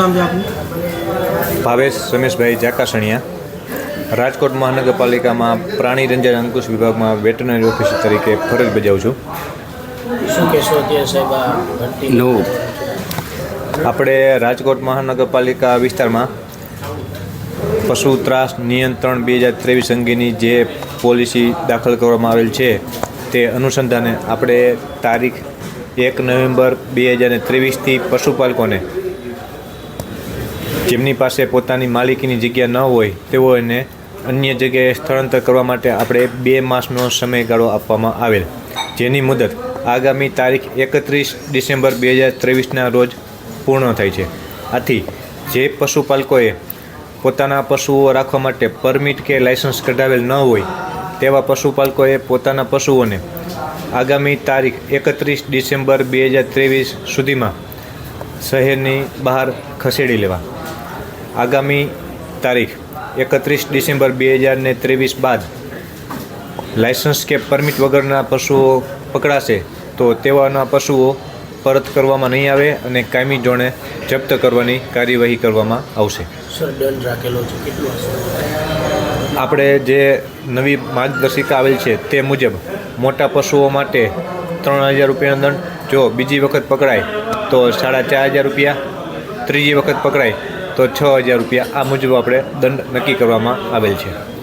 નામ છે આપનું? ભાવેશ રમેશભાઈ જાકાસણિયા. રાજકોટ મહાનગરપાલિકામાં પ્રાણી રંજન અંકુશ વિભાગમાં વેટરનરી ઓફિસર તરીકે ફરજ બજાવું છું. શું કહેશો અત્યારે સાહેબ આપણે રાજકોટ મહાનગરપાલિકા વિસ્તારમાં પશુ ત્રાસ નિયંત્રણ બે હજાર ત્રેવીસ અંગેની જે પોલિસી દાખલ કરવામાં આવેલ છે તે અનુસંધાને આપણે તારીખ એક નવેમ્બર બે હજાર ત્રેવીસથી પશુપાલકોને જેમની પાસે પોતાની માલિકીની જગ્યા ન હોય, તેઓને અન્ય જગ્યાએ સ્થળાંતર કરવા માટે આપણે બે માસનો સમયગાળો આપવામાં આવેલ, જેની મુદત આગામી તારીખ એકત્રીસ ડિસેમ્બર બે હજાર ત્રેવીસના રોજ પૂર્ણ થાય છે. આથી, જે પશુપાલકોએ પોતાના પશુઓ રાખવા માટે પરમિટ કે લાયસન્સ કઢાવેલ ન હોય, તેવા પશુપાલકોએ પોતાના પશુઓને આગામી તારીખ એકત્રીસ ડિસેમ્બર બે હજાર ત્રેવીસ સુધીમાં શહેરની બહાર ખસેડી લેવા. આગામી તારીખ એકત્રીસ ડિસેમ્બર બે હજાર ને ત્રેવીસ બાદ લાયસન્સ કે પરમિટ વગરના પશુઓ પકડાશે તો તેવાના પશુઓ પરત કરવામાં નહીં આવે અને કાયમી જોણે જપ્ત કરવાની કાર્યવાહી કરવામાં આવશે. સર દંડ રાખેલો છે. કેટલો આપણે જે નવી માર્ગદર્શિકા આવેલ છે તે મુજબ મોટા પશુઓ માટે ત્રણ હજાર રૂપિયાનો દંડ જો બીજી વખત પકડાય તો સાડા ચાર હજાર રૂપિયા ત્રીજી વખત પકડાય તો છ હજાર રૂપિયા આ મુજબ આપણે દંડ નક્કી કરવામાં આવેલ છે.